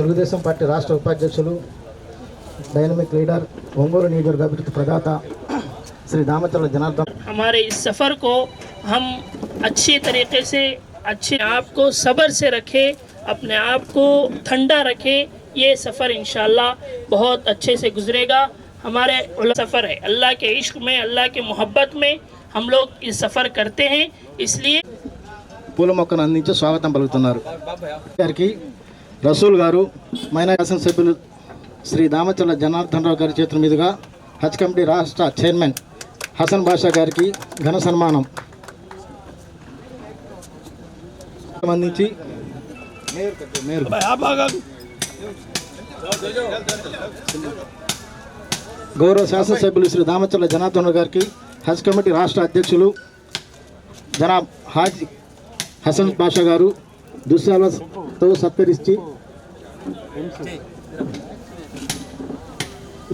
Telugu Desam party రాష్ట్ర ఉపాధ్యక్షులు dynamic leader Ongole నియోజకవర్గ అభివృద్ధి ప్రదాత శ్రీ దామచర్ల జనార్దన్ हमारे इस सफ़र को हम अच्छे तरीके से अच्छे आप को सब्र से रखें अपने आप को ठंडा रखें ये सफ़र इंशाल्लाह बहुत अच्छे से गुजरेगा हमारे उल- सफ़र है अल्लाह के इश्क में अल्लाह के मोहब्बत में हम लोग इस सफ़र करते हैं इसलिए పూల మొక్కను అందించి స్వాగతం పలుకుతున్నారు గారికి రసూల్ గారు మైనా శాసనసభ్యులు శ్రీ దామచర్ల జనార్దన్ రావు గారి చేతుల మీదుగా హజ్ కమిటీ రాష్ట్ర చైర్మన్ హసన్ బాషా గారికి ఘన సన్మానం. సంబంధించి గౌరవ గౌరవ శాసనసభ్యులు శ్రీ దామచర్ల జనార్దన్ రావు గారికి హజ్ కమిటీ రాష్ట్ర అధ్యక్షులు జనాబ్ హాజ్ హసన్ బాషా గారు దుస్సాలతో సత్కరించి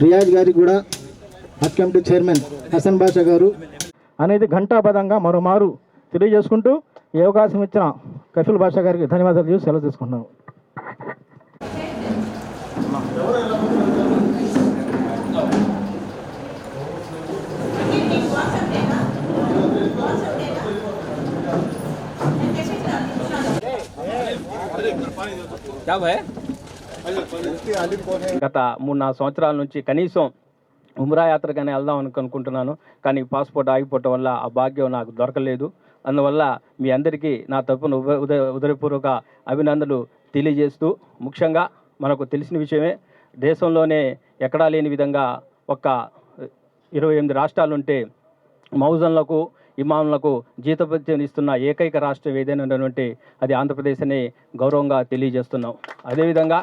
రియాజ్ గారికి కూడా హజ్ కమిటీ చైర్మన్ హసన్ బాషా గారు. అనేది ఘంటాపదంగా మరోమారు తెలియజేసుకుంటూ ఈ అవకాశం ఇచ్చిన కఫిల్ బాషా గారికి ధన్యవాదాలు చేసి సెలవు తీసుకుంటున్నాను. గత మూడు నాలుగు సంవత్సరాల నుంచి కనీసం ఉమ్రా యాత్రగానే వెళ్దాం అనుకుంటున్నాను. కానీ పాస్పోర్ట్ ఆగిపోవటం వల్ల ఆ భాగ్యం నాకు దొరకలేదు. అందువల్ల మీ అందరికీ నా తరపున ఉద- ఉదయ ఉదయపూర్వక అభినందనలు తెలియజేస్తూ ముఖ్యంగా మనకు తెలిసిన విషయమే దేశంలోనే ఎక్కడా లేని విధంగా ఒక ఇరవై ఎనిమిది రాష్ట్రాలుంటే మౌజన్లకు ఇమాములకు జీతభత్యం ఇస్తున్న ఏకైక రాష్ట్రం ఏదైనా ఉన్నటువంటి అది ఆంధ్రప్రదేశ్ అని గౌరవంగా తెలియజేస్తున్నాం. అదేవిధంగా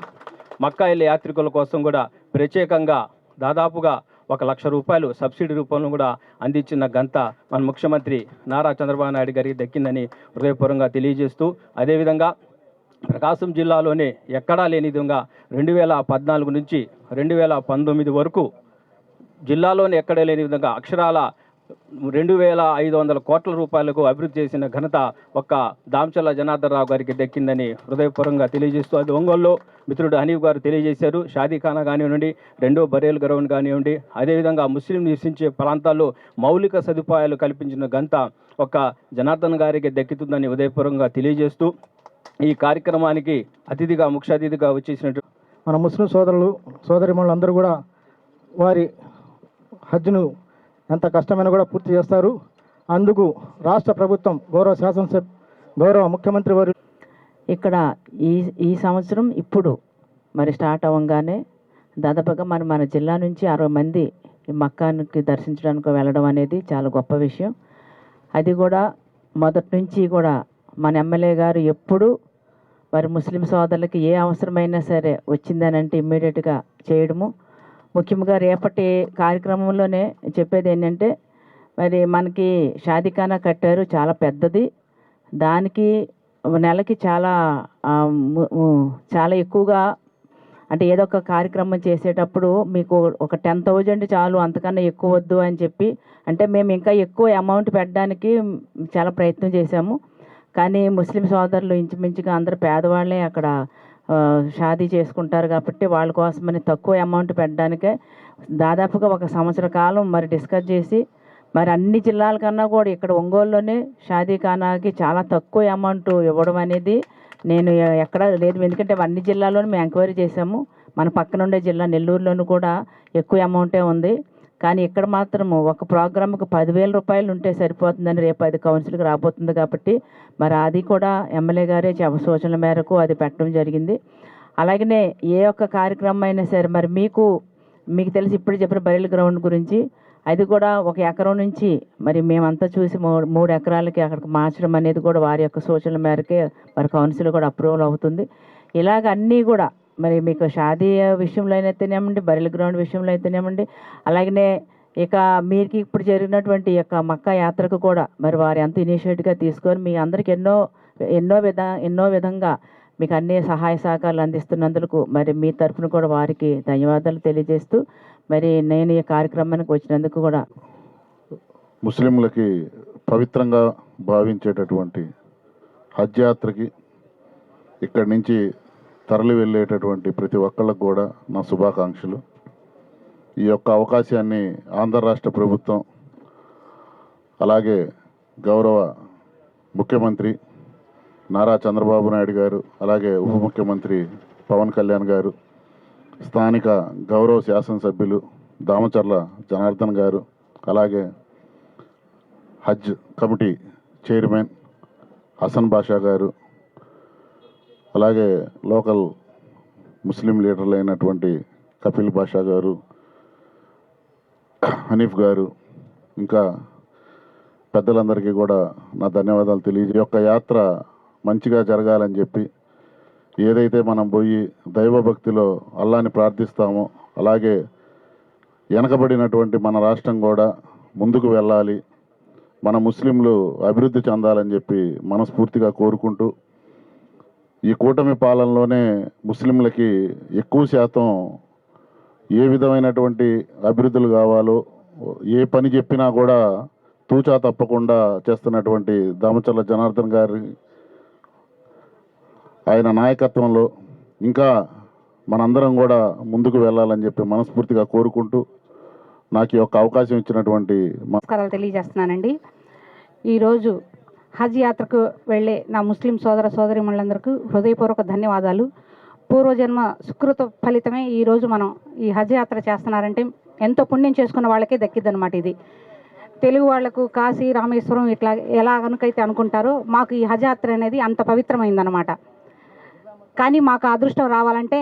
మక్కా వెళ్ళే యాత్రికుల కోసం కూడా ప్రత్యేకంగా దాదాపుగా ఒక లక్ష రూపాయలు సబ్సిడీ రూపంలో కూడా అందించిన గంత మన ముఖ్యమంత్రి నారా చంద్రబాబు నాయుడు గారికి దక్కిందని హృదయపూర్వకంగా తెలియజేస్తూ అదేవిధంగా ప్రకాశం జిల్లాలోనే ఎక్కడా లేని విధంగా రెండు వేల పద్నాలుగు నుంచి రెండు వేల పంతొమ్మిది వరకు జిల్లాలోని ఎక్కడ లేని విధంగా అక్షరాల రెండు వేల ఐదు వందల కోట్ల రూపాయలకు అభివృద్ధి చేసిన ఘనత ఒక్క దామచల్ల జనార్దన్ రావు గారికి దక్కిందని హృదయపూర్వకంగా తెలియజేస్తూ అది ఒంగోలులో మిత్రుడు హనీఫ్ గారు తెలియజేశారు. షాదీఖానా కానివ్వండి రెండో బరేల్ గ్రౌండ్ కానివ్వండి అదేవిధంగా ముస్లిం నివసించే ప్రాంతాల్లో మౌలిక సదుపాయాలు కల్పించిన ఘనత ఒక్క జనార్దన్ గారికి దక్కుతుందని హృదయపూర్వకంగా తెలియజేస్తూ ఈ కార్యక్రమానికి అతిథిగా ముఖ్య అతిథిగా వచ్చేసినట్టు మన ముస్లిం సోదరులు సోదరిమణులు అందరూ కూడా వారి హజ్ను ఎంత కష్టమైనా కూడా పూర్తి చేస్తారు. అందుకు రాష్ట్ర ప్రభుత్వం గౌరవ శాసనసభ గౌరవ ముఖ్యమంత్రి వారు ఇక్కడ ఈ ఈ సంవత్సరం ఇప్పుడు మరి స్టార్ట్ అవ్వగానే దాదాపుగా మన మన జిల్లా నుంచి అరవై మంది ఈ మక్కానికి దర్శించడానికి వెళ్ళడం అనేది చాలా గొప్ప విషయం. అది కూడా మొదటి నుంచి కూడా మన ఎమ్మెల్యే గారు ఎప్పుడు మరి ముస్లిం సోదరులకి ఏ అవసరమైనా సరే వచ్చిందని అంటే ఇమ్మీడియట్గా చేయడము. ముఖ్యంగా రేపటి కార్యక్రమంలోనే చెప్పేది ఏంటంటే మరి మనకి షాదిఖానా కట్టారు చాలా పెద్దది. దానికి నెలకి చాలా చాలా ఎక్కువగా అంటే ఏదో ఒక కార్యక్రమం చేసేటప్పుడు మీకు ఒక టెన్ థౌజండ్ చాలు అంతకన్నా ఎక్కువ వద్దు అని చెప్పి అంటే మేము ఇంకా ఎక్కువ అమౌంట్ పెట్టడానికి చాలా ప్రయత్నం చేశాము. కానీ ముస్లిం సోదరులు ఇంచుమించుగా అందరు పేదవాళ్ళే అక్కడ షాదీ చేసుకుంటారు కాబట్టి వాళ్ళ కోసమని తక్కువ అమౌంట్ పెట్టడానికే దాదాపుగా ఒక సంవత్సర కాలం మరి డిస్కస్ చేసి మరి అన్ని జిల్లాల కన్నా కూడా ఇక్కడ ఒంగోలులోనే షాదీ ఖానాకి చాలా తక్కువ అమౌంట్ ఇవ్వడం అనేది నేను ఎక్కడ లేదు. ఎందుకంటే అన్ని జిల్లాల్లోనూ మేము ఎంక్వైరీ చేసాము మన పక్కన ఉండే జిల్లా నెల్లూరులోనూ కూడా ఎక్కువ అమౌంటే ఉంది. కానీ ఇక్కడ మాత్రము ఒక ప్రోగ్రామ్కి పదివేల రూపాయలు ఉంటే సరిపోతుందని రేపు అది కౌన్సిల్కి రాబోతుంది కాబట్టి మరి అది కూడా ఎమ్మెల్యే గారే చెప్ప సూచనల మేరకు అది పెట్టడం జరిగింది. అలాగనే ఏ ఒక్క కార్యక్రమం అయినా సరే మరి మీకు మీకు తెలిసి ఇప్పుడు చెప్పిన బయలు గ్రౌండ్ గురించి అది కూడా ఒక ఎకరం నుంచి మరి మేమంతా చూసి మూడు మూడు ఎకరాలకి అక్కడికి మార్చడం అనేది కూడా వారి యొక్క సూచనల మేరకే మరి కౌన్సిల్ కూడా అప్రూవల్ అవుతుంది. ఇలాగ అన్నీ కూడా మరి మీకు షాదీ విషయంలో అయితేనేమండి బరిల గ్రౌండ్ విషయంలో అయితేనేమండి అలాగనే ఇక మీకు ఇప్పుడు జరిగినటువంటి యొక్క మక్క యాత్రకు కూడా మరి వారు ఎంత ఇనిషియేటివ్గా తీసుకొని మీ అందరికి ఎన్నో ఎన్నో విధ ఎన్నో విధంగా మీకు అన్ని సహాయ సహకారాలు అందిస్తున్నందుకు మరి మీ తరఫున కూడా వారికి ధన్యవాదాలు తెలియజేస్తూ మరి నేను ఈ కార్యక్రమానికి వచ్చినందుకు కూడా ముస్లింలకి పవిత్రంగా భావించేటటువంటి హజ్ యాత్రకి ఇక్కడి నుంచి తరలి వెళ్ళేటటువంటి ప్రతి ఒక్కళ్ళకు కూడా నా శుభాకాంక్షలు. ఈ యొక్క అవకాశాన్ని ఆంధ్ర రాష్ట్ర ప్రభుత్వం అలాగే గౌరవ ముఖ్యమంత్రి నారా చంద్రబాబు నాయుడు గారు అలాగే ఉప ముఖ్యమంత్రి పవన్ కళ్యాణ్ గారు స్థానిక గౌరవ శాసనసభ్యులు దామచర్ల జనార్దన్ గారు అలాగే హజ్ కమిటీ చైర్మన్ హసన్ బాషా గారు అలాగే లోకల్ ముస్లిం లీడర్లు అయినటువంటి కపిల్ బాషా గారు హనీఫ్ గారు ఇంకా పెద్దలందరికీ కూడా నా ధన్యవాదాలు తెలియజే యొక్క యాత్ర మంచిగా జరగాలని చెప్పి ఏదైతే మనం పోయి దైవభక్తిలో అల్లాని ప్రార్థిస్తామో అలాగే వెనకబడినటువంటి మన రాష్ట్రం కూడా ముందుకు వెళ్ళాలి మన ముస్లింలు అభివృద్ధి చెందాలని చెప్పి మనస్ఫూర్తిగా కోరుకుంటూ ఈ కూటమి పాలనలోనే ముస్లింలకి ఎక్కువ శాతం ఏ విధమైనటువంటి అభివృద్ధులు కావాలో ఏ పని చెప్పినా కూడా తూచా తప్పకుండా చేస్తున్నటువంటి దామచర్ల జనార్దన్ గారి ఆయన నాయకత్వంలో ఇంకా మనందరం కూడా ముందుకు వెళ్ళాలని చెప్పి మనస్ఫూర్తిగా కోరుకుంటూ నాకు ఈ యొక్క అవకాశం ఇచ్చినటువంటి నమస్కారాలు తెలియజేస్తున్నానండి. ఈరోజు హజ్ యాత్రకు వెళ్ళే నా ముస్లిం సోదర సోదరిమణులందరికీ హృదయపూర్వక ధన్యవాదాలు. పూర్వజన్మ సుకృత ఫలితమే ఈరోజు మనం ఈ హజ్ యాత్ర చేస్తున్నారంటే ఎంతో పుణ్యం చేసుకున్న వాళ్ళకే దక్కిద్దనమాట ఇది. తెలుగు వాళ్ళకు కాశీ రామేశ్వరం ఇట్లా ఎలా కనుకైతే అనుకుంటారో మాకు ఈ హజ్ యాత్ర అనేది అంత పవిత్రమైందనమాట కానీ మాకు అదృష్టం రావాలంటే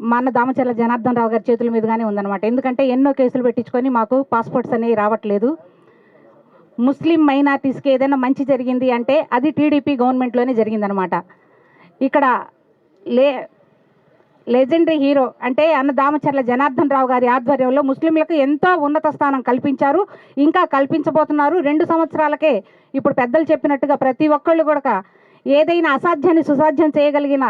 మన దామచర్ల జనార్దన్ రావు గారి చేతుల మీదుగానే ఉందన్నమాట. ఎందుకంటే ఎన్నో కేసులు పెట్టించుకొని మాకు పాస్పోర్ట్స్ అనేవి రావట్లేదు. ముస్లిం మైనార్టీస్కి ఏదైనా మంచి జరిగింది అంటే అది టీడీపీ గవర్నమెంట్లోనే జరిగిందనమాట ఇక్కడ లే లెజెండరీ హీరో అంటే అన్న దామచర్ల జనార్దన్ రావు గారి ఆధ్వర్యంలో ముస్లింలకు ఎంతో ఉన్నత స్థానం కల్పించారు ఇంకా కల్పించబోతున్నారు. రెండు సంవత్సరాలకే ఇప్పుడు పెద్దలు చెప్పినట్టుగా ప్రతి ఒక్కళ్ళు కూడా ఏదైనా అసాధ్యాన్ని సుసాధ్యం చేయగలిగిన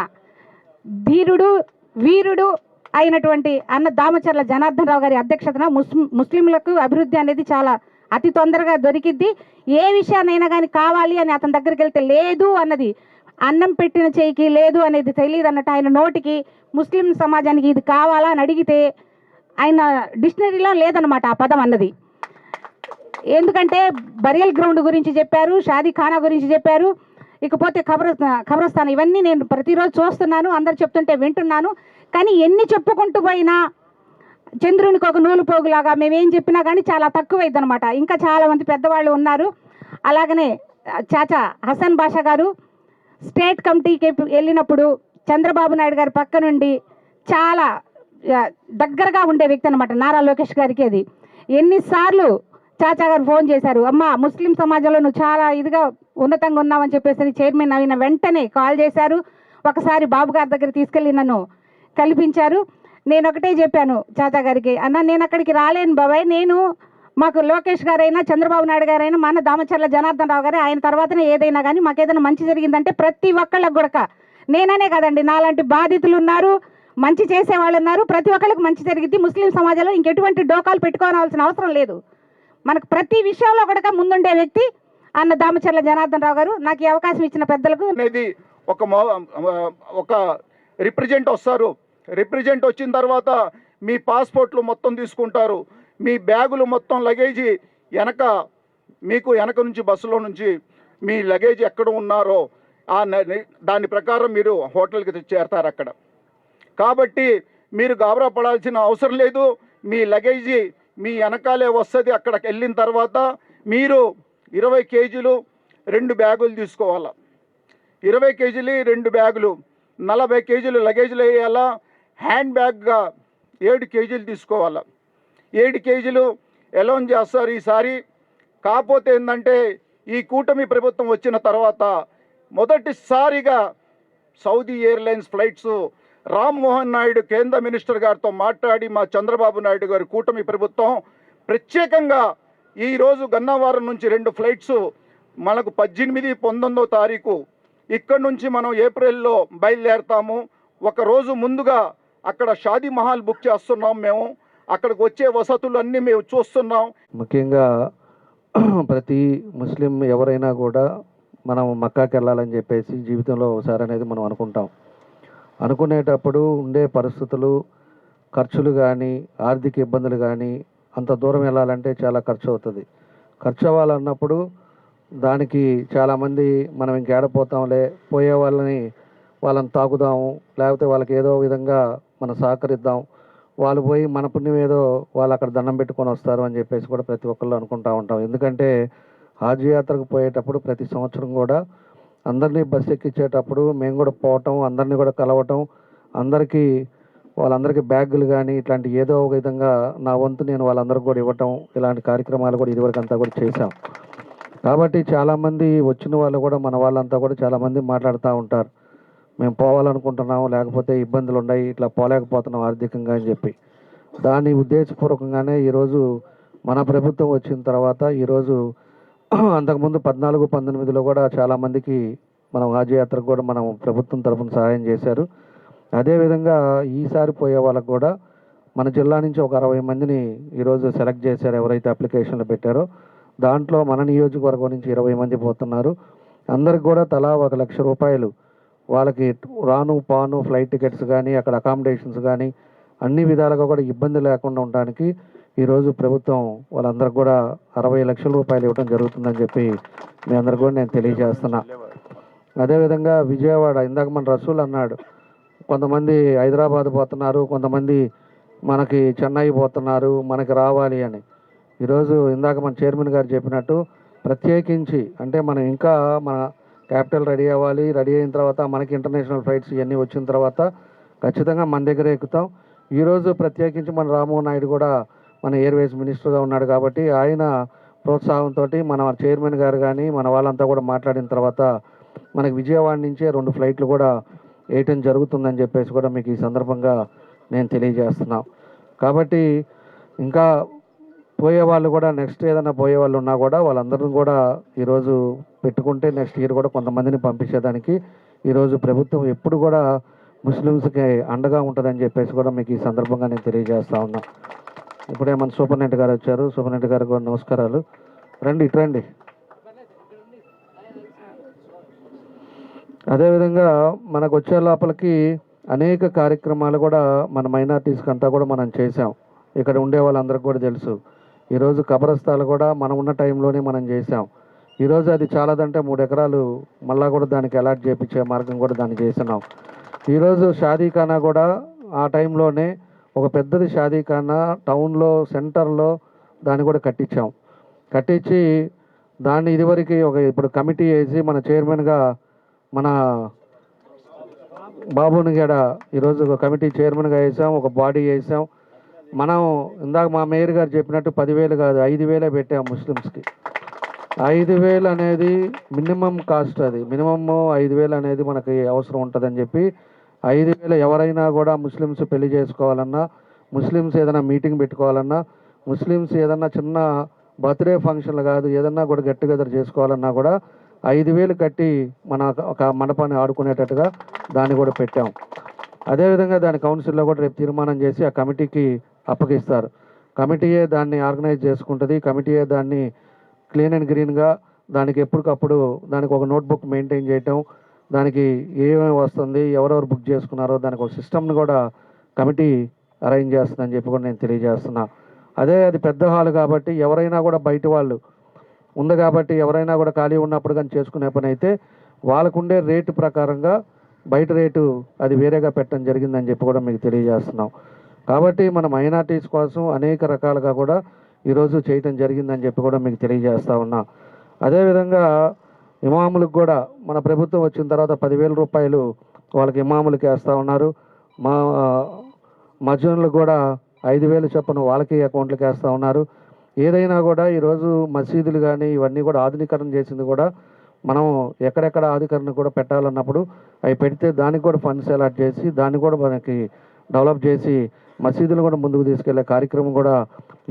ధీరుడు వీరుడు అయినటువంటి అన్న దామచర్ల జనార్దన్ రావు గారి అధ్యక్షతన ముస్ ముస్లింలకు అభివృద్ధి అనేది చాలా అతి తొందరగా దొరికిద్ది. ఏ విషయాన్నైనా కానీ కావాలి అని అతని దగ్గరికి వెళ్తే లేదు అన్నది. అన్నం పెట్టిన చేయికి లేదు అనేది తెలియదు అన్నట్టు ఆయన నోటికి ముస్లిం సమాజానికి ఇది కావాలా అని అడిగితే ఆయన డిక్షనరీలో లేదనమాట ఆ పదం అన్నది. ఎందుకంటే బరియల్ గ్రౌండ్ గురించి చెప్పారు షాదీ ఖానా గురించి చెప్పారు. ఇకపోతే ఖబర ఖబరస్థానం ఇవన్నీ నేను ప్రతిరోజు చూస్తున్నాను అందరు చెప్తుంటే వింటున్నాను. కానీ ఎన్ని చెప్పుకుంటూ పోయినా చంద్రునికి ఒక నూలు పోగులాగా మేము ఏం చెప్పినా కానీ చాలా తక్కువైద్ది అనమాట ఇంకా చాలామంది పెద్దవాళ్ళు ఉన్నారు. అలాగనే చాచా హసన్ బాషా గారు స్టేట్ కమిటీకి వెళ్ళినప్పుడు చంద్రబాబు నాయుడు గారి పక్క నుండి చాలా దగ్గరగా ఉండే వ్యక్తి అనమాట నారా లోకేష్ గారికి అది. ఎన్నిసార్లు చాచా గారు ఫోన్ చేశారు అమ్మ ముస్లిం సమాజంలో నువ్వు చాలా ఇదిగా ఉన్నతంగా ఉన్నావని చెప్పేసి చైర్మన్ అయిన వెంటనే కాల్ చేశారు. ఒకసారి బాబు గారి దగ్గర తీసుకెళ్ళి నన్ను కల్పించారు. నేను ఒకటే చెప్పాను చాచా గారికి అన్న నేను అక్కడికి రాలేను బాబాయ్ నేను మాకు లోకేష్ గారైనా చంద్రబాబు నాయుడు గారైనా మన దామచర్ల జనార్దన్ రావు గారు ఆయన తర్వాతనే ఏదైనా కానీ మాకు ఏదైనా మంచి జరిగిందంటే ప్రతి ఒక్కళ్ళకి కూడా నేననే కదండి నాలాంటి బాధితులు ఉన్నారు మంచి చేసేవాళ్ళు ఉన్నారు ప్రతి ఒక్కళ్ళకి మంచి జరిగింది ముస్లిం సమాజంలో ఇంకెటువంటి డోకాలు పెట్టుకోవాల్సిన అవసరం లేదు. మనకు ప్రతి విషయంలో కూడా ముందుండే వ్యక్తి అన్న దామచర్ల జనార్దన్ రావు గారు. నాకు ఈ అవకాశం ఇచ్చిన పెద్దలకు ఒక ఒక రిప్రజెంట్ వస్తారు. రిప్రజెంట్ వచ్చిన తర్వాత మీ పాస్పోర్ట్లు మొత్తం తీసుకుంటారు. మీ బ్యాగులు మొత్తం లగేజీ వెనక మీకు వెనక నుంచి బస్సులో నుంచి మీ లగేజ్ ఎక్కడ ఉన్నారో ఆ న- దాని ప్రకారం మీరు హోటల్కి చేరతారు అక్కడ. కాబట్టి మీరు గాబరా పడాల్సిన అవసరం లేదు. మీ లగేజీ మీ వెనకాలే వస్తుంది అక్కడికి వెళ్ళిన తర్వాత మీరు ఇరవై కేజీలు రెండు బ్యాగులు తీసుకోవాలా. ఇరవై కేజీలు రెండు బ్యాగులు నలభై కేజీలు లగేజ్లు వేయాలా? హ్యాండ్ బ్యాగ్గా ఏడు కేజీలు తీసుకోవాలా. ఏడు కేజీలు ఎలోన్ చేస్తారు ఈసారి. కాకపోతే ఏంటంటే ఈ కూటమి ప్రభుత్వం వచ్చిన తర్వాత మొదటిసారిగా Saudi airlines flights Rammohan Naidu కేంద్ర మినిస్టర్ గారితో మాట్లాడి మా చంద్రబాబు నాయుడు గారి కూటమి ప్రభుత్వం ప్రత్యేకంగా ఈరోజు గన్నవరం నుంచి రెండు ఫ్లైట్స్ మనకు పద్దెనిమిది పంతొమ్మిదో తారీఖు. ఇక్కడ నుంచి మనం ఏప్రిల్లో బయలుదేరతాము. ఒకరోజు ముందుగా అక్కడ షాదీ మహల్ బుక్ చేస్తున్నాం మేము. అక్కడికి వచ్చే వసతులన్నీ మేము చూస్తున్నాం. ముఖ్యంగా ప్రతి ముస్లిం ఎవరైనా కూడా మనం మక్కాకి వెళ్ళాలని చెప్పేసి జీవితంలో ఒకసారి అనేది మనం అనుకుంటాం. అనుకునేటప్పుడు ఉండే పరిస్థితులు ఖర్చులు కానీ ఆర్థిక ఇబ్బందులు కానీ అంత దూరం వెళ్ళాలంటే చాలా ఖర్చు అవుతుంది. ఖర్చు అవ్వాలన్నప్పుడు దానికి చాలామంది మనం ఇంకేడపోతాంలే పోయే వాళ్ళని వాళ్ళని తాకుదాము లేకపోతే వాళ్ళకి ఏదో విధంగా మనం సహకరిద్దాం. వాళ్ళు పోయి మన పుణ్యం ఏదో వాళ్ళు అక్కడ దండం పెట్టుకొని వస్తారు అని చెప్పేసి కూడా ప్రతి ఒక్కళ్ళు అనుకుంటా ఉంటాం. ఎందుకంటే హాజ్ యాత్రకు పోయేటప్పుడు ప్రతి సంవత్సరం కూడా అందరినీ బస్సు ఎక్కించేటప్పుడు మేము కూడా పోవటం అందరినీ కూడా కలవటం అందరికీ వాళ్ళందరికీ బ్యాగులు కానీ ఇట్లాంటి ఏదో ఒక విధంగా నా వంతు నేను వాళ్ళందరికీ కూడా ఇవ్వటం ఇలాంటి కార్యక్రమాలు కూడా ఇదివరకు అంతా కూడా చేశాం. కాబట్టి చాలామంది వచ్చిన వాళ్ళు కూడా మన వాళ్ళంతా కూడా చాలామంది మాట్లాడుతూ ఉంటారు. మేము పోవాలనుకుంటున్నాము లేకపోతే ఇబ్బందులు ఉన్నాయి ఇట్లా పోలేకపోతున్నాం ఆర్థికంగా అని చెప్పి. దాన్ని ఉద్దేశపూర్వకంగానే ఈరోజు మన ప్రభుత్వం వచ్చిన తర్వాత ఈరోజు అంతకుముందు పద్నాలుగు పంతొమ్మిదిలో కూడా చాలామందికి మనం హాజీ యాత్రకు కూడా మనం ప్రభుత్వం తరఫున సహాయం చేశారు. అదేవిధంగా ఈసారి పోయే వాళ్ళకు కూడా మన జిల్లా నుంచి ఒక అరవై మందిని ఈరోజు సెలెక్ట్ చేశారు ఎవరైతే అప్లికేషన్లు పెట్టారో. దాంట్లో మన నియోజకవర్గం నుంచి ఇరవై మంది పోతున్నారు. అందరికి కూడా తలా ఒక లక్ష రూపాయలు వాళ్ళకి రాను పాను ఫ్లైట్ టికెట్స్ కానీ అక్కడ అకామిడేషన్స్ కానీ అన్ని విధాలుగా కూడా ఇబ్బంది లేకుండా ఉండడానికి ఈరోజు ప్రభుత్వం వాళ్ళందరికి కూడా అరవై లక్షల రూపాయలు ఇవ్వడం జరుగుతుందని చెప్పి మీ అందరికి కూడా నేను తెలియజేస్తున్నా. అదేవిధంగా విజయవాడ ఇందాక మన రసూల్ అన్నాడు కొంతమంది హైదరాబాద్ పోతున్నారు కొంతమంది మనకి చెన్నై పోతున్నారు మనకి రావాలి అని. ఈరోజు ఇందాక మన చైర్మన్ గారు చెప్పినట్టు ప్రత్యేకించి అంటే మనం ఇంకా మన క్యాపిటల్ రెడీ అవ్వాలి. రెడీ అయిన తర్వాత మనకి ఇంటర్నేషనల్ ఫ్లైట్స్ ఇవన్నీ వచ్చిన తర్వాత ఖచ్చితంగా మన దగ్గర ఎక్కుతాం. ఈరోజు ప్రత్యేకించి మన రామ్మోహన్ నాయుడు కూడా మన ఎయిర్వేస్ మినిస్టర్గా ఉన్నాడు కాబట్టి ఆయన ప్రోత్సాహంతో మన చైర్మన్ గారు కానీ మన వాళ్ళంతా కూడా మాట్లాడిన తర్వాత మనకి విజయవాడ నుంచే రెండు ఫ్లైట్లు కూడా వేయటం జరుగుతుందని చెప్పేసి కూడా మీకు ఈ సందర్భంగా నేను తెలియజేస్తున్నాం. కాబట్టి ఇంకా పోయే వాళ్ళు కూడా నెక్స్ట్ ఏదైనా పోయే వాళ్ళు ఉన్నా కూడా వాళ్ళందరిని కూడా ఈరోజు పెట్టుకుంటే నెక్స్ట్ ఇయర్ కూడా కొంతమందిని పంపించేదానికి ఈరోజు ప్రభుత్వం ఎప్పుడు కూడా ముస్లిమ్స్కి అండగా ఉంటుందని చెప్పేసి కూడా మీకు ఈ సందర్భంగా నేను తెలియజేస్తా ఉన్నా. ఇప్పుడే మన సూపరింటెండెంట్ గారు వచ్చారు. సూపరింటెండెంట్ గారు కూడా నమస్కారాలు. రండి ఇటు రండి. అదేవిధంగా మనకు వచ్చే లోపలికి అనేక కార్యక్రమాలు కూడా మన మైనార్టీస్కి అంతా కూడా మనం చేసాం ఇక్కడ ఉండే వాళ్ళందరికీ కూడా తెలుసు. ఈరోజు కబరస్తాలు కూడా మనం ఉన్న టైంలోనే మనం చేసాం ఈరోజు అది చాలాదంటే మూడు ఎకరాలు మళ్ళా కూడా దానికి అలాట్ చేయించే మార్గం కూడా దాన్ని చేసినాం. ఈరోజు షాదీఖానా కూడా ఆ టైంలోనే ఒక పెద్దది షాదీఖానా టౌన్లో సెంటర్లో దాన్ని కూడా కట్టించాం. కట్టించి దాన్ని ఇదివరకు ఒక ఇప్పుడు కమిటీ వేసి మన చైర్మన్గా మన బాబుని గడ ఈరోజు ఒక కమిటీ చైర్మన్గా వేసాం ఒక బాడీ వేసాం. మనం ఇందాక మా మేయర్ గారు చెప్పినట్టు పదివేలు కాదు ఐదు వేలే పెట్టాం ముస్లిమ్స్కి. ఐదు వేలు అనేది మినిమం కాస్ట్ అది. మినిమమ్ ఐదు వేలు అనేది మనకి అవసరం ఉంటుందని చెప్పి ఐదు వేలు ఎవరైనా కూడా ముస్లిమ్స్ పెళ్ళి చేసుకోవాలన్నా ముస్లిమ్స్ ఏదైనా మీటింగ్ పెట్టుకోవాలన్నా ముస్లిమ్స్ ఏదన్నా చిన్న బర్త్డే ఫంక్షన్లు కాదు ఏదన్నా కూడా గెట్ టుగెదర్ చేసుకోవాలన్నా కూడా ఐదు వేలు కట్టి మన ఒక మండపాన్ని ఆడుకునేటట్టుగా దాన్ని కూడా పెట్టాం. అదేవిధంగా దాని కౌన్సిల్లో కూడా రేపు తీర్మానం చేసి ఆ కమిటీకి అప్పగిస్తారు. కమిటీయే దాన్ని ఆర్గనైజ్ చేసుకుంటుంది. కమిటీయే దాన్ని క్లీన్ అండ్ గ్రీన్గా దానికి ఎప్పటికప్పుడు దానికి ఒక నోట్బుక్ మెయింటైన్ చేయటం దానికి ఏమేమి వస్తుంది ఎవరెవరు బుక్ చేసుకున్నారో దానికి ఒక సిస్టమ్ని కూడా కమిటీ అరేంజ్ చేస్తుందని చెప్పి కూడా నేను తెలియజేస్తున్నా. అదే అది పెద్ద హాల్ కాబట్టి ఎవరైనా కూడా బయట వాళ్ళు ఉంది కాబట్టి ఎవరైనా కూడా ఖాళీ ఉన్నప్పుడు కానీ చేసుకునే పని అయితే వాళ్ళకుండే రేటు ప్రకారంగా బయట రేటు అది వేరేగా పెట్టడం జరిగిందని చెప్పి కూడా మీకు తెలియజేస్తున్నాం. కాబట్టి మన మైనార్టీస్ కోసం అనేక రకాలుగా కూడా ఈరోజు చేయటం జరిగిందని చెప్పి కూడా మీకు తెలియజేస్తా ఉన్నా. అదేవిధంగా ఇమాములకు కూడా మన ప్రభుత్వం వచ్చిన తర్వాత పదివేల రూపాయలు వాళ్ళకి ఇమాములకి వేస్తూ ఉన్నారు. మా మజ్జనులకు కూడా ఐదు వేలు చొప్పున వాళ్ళకి అకౌంట్లకి వేస్తూ ఉన్నారు. ఏదైనా కూడా ఈరోజు మసీదులు కానీ ఇవన్నీ కూడా ఆధునీకరణ చేసింది కూడా మనం ఎక్కడెక్కడ ఆధునీకరణ కూడా పెట్టాలన్నప్పుడు అవి పెడితే దానికి కూడా ఫండ్స్ అలాట్ చేసి దాన్ని కూడా మనకి డెవలప్ చేసి మసీదులు కూడా ముందుకు తీసుకెళ్ళే కార్యక్రమం కూడా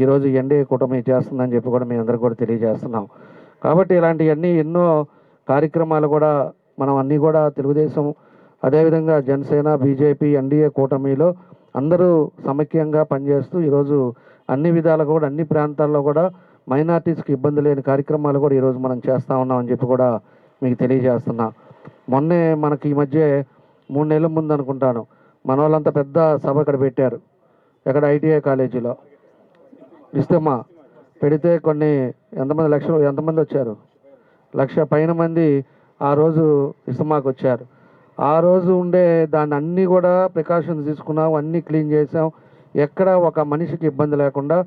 ఈరోజు ఎన్డీఏ కూటమి చేస్తుందని చెప్పి కూడా మీ అందరికీ కూడా తెలియజేస్తున్నాం. కాబట్టి ఇలాంటివన్నీ ఎన్నో కార్యక్రమాలు కూడా మనం అన్నీ కూడా తెలుగుదేశం అదేవిధంగా జనసేన బీజేపీ ఎన్డీఏ కూటమిలో అందరూ సమైక్యంగా పనిచేస్తూ ఈరోజు అన్ని విధాలుగా కూడా అన్ని ప్రాంతాల్లో కూడా మైనార్టీస్కి ఇబ్బంది లేని కార్యక్రమాలు కూడా ఈరోజు మనం చేస్తూ ఉన్నామని చెప్పి కూడా మీకు తెలియజేస్తున్నా. మొన్నే మనకి ఈ మధ్య మూడు నెలల ముందు అనుకుంటాను. మన వాళ్ళంతా పెద్ద సభ ఇక్కడ పెట్టారు. ఎక్కడ ఐటీఐ కాలేజీలో. ఇస్తమా పెడితే కొన్ని ఎంతమంది లక్షలు ఎంతమంది వచ్చారు? లక్ష పైన మంది ఆ రోజు ఇస్తమాకు వచ్చారు. ఆ రోజు ఉండే దాన్ని అన్నీ కూడా ప్రికాషన్స్ తీసుకున్నాం అన్నీ క్లీన్ చేసాం. ఎక్కడ ఒక మనిషికి ఇబ్బంది లేకుండా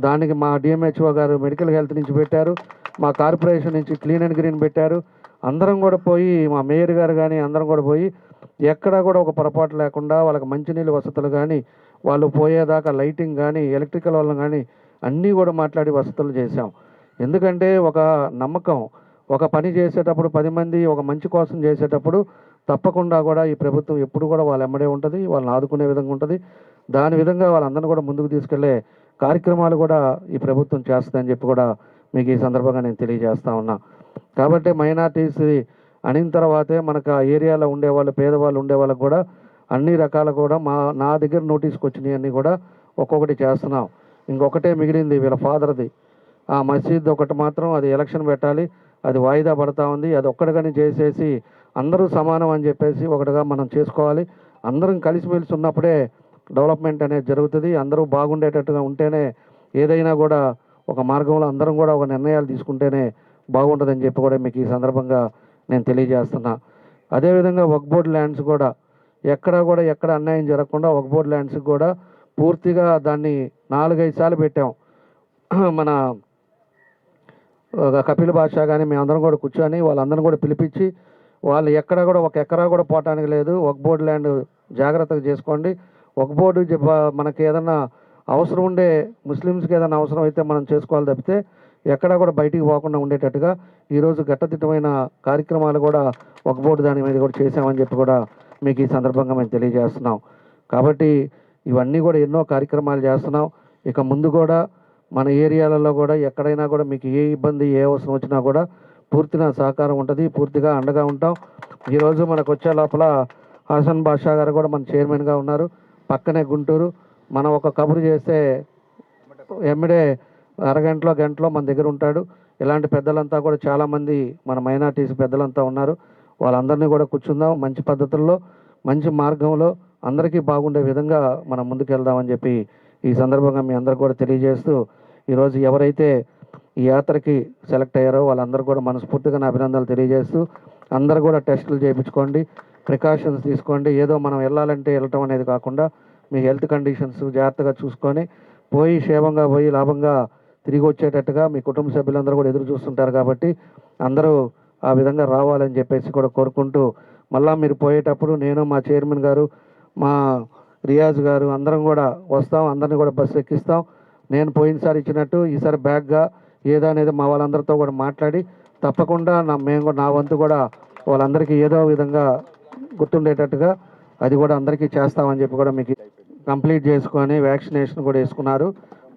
దానికి మా డిఎంహెచ్ఓ గారు మెడికల్ హెల్త్ నుంచి పెట్టారు మా కార్పొరేషన్ నుంచి క్లీన్ అండ్ గ్రీన్ పెట్టారు. అందరం కూడా పోయి మా మేయర్ గారు కానీ అందరం కూడా పోయి ఎక్కడా కూడా ఒక పొరపాటు లేకుండా వాళ్ళకి మంచినీళ్ళు వసతులు కానీ వాళ్ళు పోయేదాకా లైటింగ్ కానీ ఎలక్ట్రికల్ వాళ్ళని కానీ అన్నీ కూడా మాట్లాడి వసతులు చేశాం. ఎందుకంటే ఒక నమ్మకం ఒక పని చేసేటప్పుడు పది మంది ఒక మంచి కోసం చేసేటప్పుడు తప్పకుండా కూడా ఈ ప్రభుత్వం ఎప్పుడు కూడా వాళ్ళ ఎమ్మడే ఉంటుంది వాళ్ళని ఆదుకునే విధంగా ఉంటుంది. దాని విధంగా వాళ్ళందరినీ కూడా ముందుకు తీసుకెళ్ళే కార్యక్రమాలు కూడా ఈ ప్రభుత్వం చేస్తుందని చెప్పి కూడా మీకు ఈ సందర్భంగా నేను తెలియజేస్తా ఉన్నా. కాబట్టి మైనార్టీస్ అనిన తర్వాతే మనకు ఆ ఏరియాలో ఉండేవాళ్ళు పేదవాళ్ళు ఉండేవాళ్ళకు కూడా అన్ని రకాలు కూడా మా నా దగ్గర నోటీస్కి వచ్చినాయి అన్నీ కూడా ఒక్కొక్కటి చేస్తున్నాం. ఇంకొకటే మిగిలింది వీళ్ళ ఫాదర్ది. ఆ మసీద్ ఒకటి మాత్రం అది ఎలక్షన్ పెట్టాలి అది వాయిదా పడతా ఉంది అది ఒక్కడికని చేసేసి అందరూ సమానం అని చెప్పేసి ఒకటిగా మనం చేసుకోవాలి. అందరం కలిసిమెలిసి ఉన్నప్పుడే డెవలప్మెంట్ అనేది జరుగుతుంది అందరూ బాగుండేటట్టుగా ఉంటేనే ఏదైనా కూడా ఒక మార్గంలో అందరం కూడా ఒక నిర్ణయాలు తీసుకుంటేనే బాగుంటుందని చెప్పి కూడా మీకు ఈ సందర్భంగా నేను తెలియజేస్తున్నా. అదేవిధంగా వక్బోర్డ్ ల్యాండ్స్ కూడా ఎక్కడ కూడా ఎక్కడ అన్యాయం జరగకుండా వక్బోర్డ్ ల్యాండ్స్కి కూడా పూర్తిగా దాన్ని నాలుగైదు సార్లు పెట్టాం. మన కపిల కపిల్ బాషా కానీ మేమందరం కూడా కూర్చొని వాళ్ళందరం కూడా పిలిపించి వాళ్ళు ఎక్కడ కూడా ఒక ఎకరా కూడా పోవటానికి లేదు. ఒక బోర్డు ల్యాండ్ జాగ్రత్తగా చేసుకోండి. ఒక బోర్డు మనకి ఏదన్నా అవసరం ఉండే ముస్లిమ్స్కి ఏదైనా అవసరం అయితే మనం చేసుకోవాలి తప్పితే ఎక్కడా కూడా బయటికి పోకుండా ఉండేటట్టుగా ఈరోజు ఘట్టదిట్టమైన కార్యక్రమాలు కూడా ఒక బోర్డు దాని మీద కూడా చేశామని చెప్పి కూడా మీకు ఈ సందర్భంగా మేము తెలియజేస్తున్నాం. కాబట్టి ఇవన్నీ కూడా ఎన్నో కార్యక్రమాలు చేస్తున్నాం. ఇక ముందు కూడా మన ఏరియాలలో కూడా ఎక్కడైనా కూడా మీకు ఏ ఇబ్బంది ఏ అవసరం వచ్చినా కూడా పూర్తిగా సహకారం ఉంటుంది పూర్తిగా అండగా ఉంటాం. ఈరోజు మనకు వచ్చే లోపల హాసన్ బాషా గారు కూడా మన చైర్మన్గా ఉన్నారు. పక్కనే గుంటూరు. మనం ఒక కబురు చేస్తే ఎమ్మెడే అరగంటలో గంటలో మన దగ్గర ఉంటాడు. ఇలాంటి పెద్దలంతా కూడా చాలామంది మన మైనార్టీస్ పెద్దలంతా ఉన్నారు. వాళ్ళందరినీ కూడా కూర్చుందాం. మంచి పద్ధతుల్లో మంచి మార్గంలో అందరికీ బాగుండే విధంగా మనం ముందుకెళ్దామని చెప్పి ఈ సందర్భంగా మీ అందరు కూడా తెలియజేస్తూ ఈరోజు ఎవరైతే ఈ యాత్రకి సెలెక్ట్ అయ్యారో వాళ్ళందరూ కూడా మనస్ఫూర్తిగా నా అభినందనలు తెలియజేస్తూ అందరూ కూడా టెస్టులు చేయించుకోండి. ప్రికాషన్స్ తీసుకోండి. ఏదో మనం వెళ్ళాలంటే వెళ్ళటం అనేది కాకుండా మీ హెల్త్ కండిషన్స్ జాగ్రత్తగా చూసుకొని పోయి క్షేమంగా పోయి లాభంగా తిరిగి వచ్చేటట్టుగా మీ కుటుంబ సభ్యులందరూ కూడా ఎదురు చూస్తుంటారు కాబట్టి అందరూ ఆ విధంగా రావాలని చెప్పేసి కూడా కోరుకుంటూ మళ్ళా మీరు పోయేటప్పుడు నేను మా చైర్మన్ గారు మా రియాజ్ గారు అందరం కూడా వస్తాం అందరిని కూడా బస్సు ఎక్కిస్తాం. నేను పోయినసారి ఇచ్చినట్టు ఈసారి బ్యాగ్గా ఏదో అనేది మా వాళ్ళందరితో కూడా మాట్లాడి తప్పకుండా నా మేము కూడా నా వంతు కూడా వాళ్ళందరికీ ఏదో విధంగా గుర్తుండేటట్టుగా అది కూడా అందరికీ చేస్తామని చెప్పి కూడా మీకు కంప్లీట్ చేసుకొని వ్యాక్సినేషన్ కూడా వేసుకున్నారు.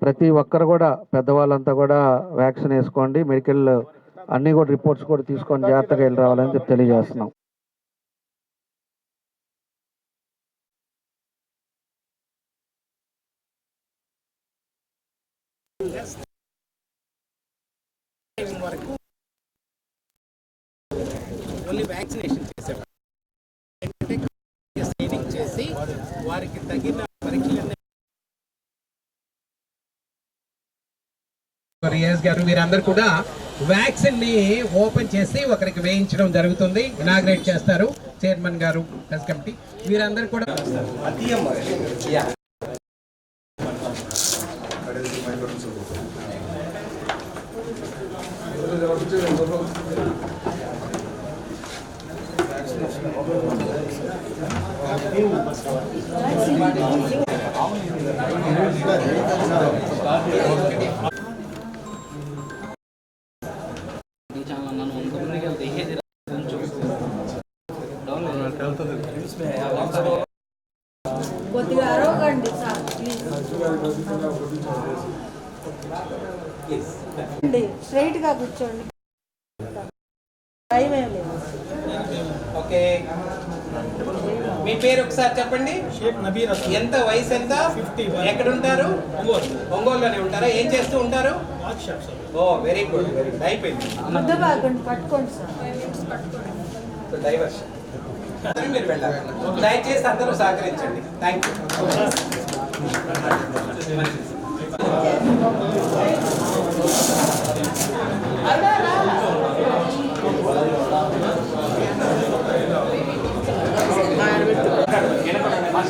ప్రతి ఒక్కరు కూడా పెద్దవాళ్ళంతా కూడా వ్యాక్సిన్ వేసుకోండి మెడికల్ అన్నీ కూడా రిపోర్ట్స్ కూడా తీసుకొని జాగ్రత్తగా వెళ్ళి రావాలని చెప్పి తెలియజేస్తున్నాం. ఓన్లీ వ్యాక్సినేషన్ చేసేవారు చేసి వారికి తగిన రియాజ్ గారు మీరందరూ కూడా వ్యాక్సిన్ని ఓపెన్ చేసి ఒకరికి వేయించడం జరుగుతుంది. ఇనాగ్రేట్ చేస్తారు చైర్మన్ గారు ప్రెస్ కమిటీ. వీరందరూ కూడా ఒకసారి చెప్పండి. ఎంత వయసు ఎంత? ఎక్కడ ఉంటారు ఒంగోలులోనే ఉంటారా? ఏం చేస్తూ ఉంటారు? Oh very good very good. అయిపోయింది. డైవర్షన్. మీరు వెళ్ళాలి. దయచేసి అందరూ సహకరించండి. థ్యాంక్ యూ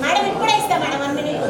మేడం ఇప్పుడే ఇస్తా మేడం వన్ మినిట్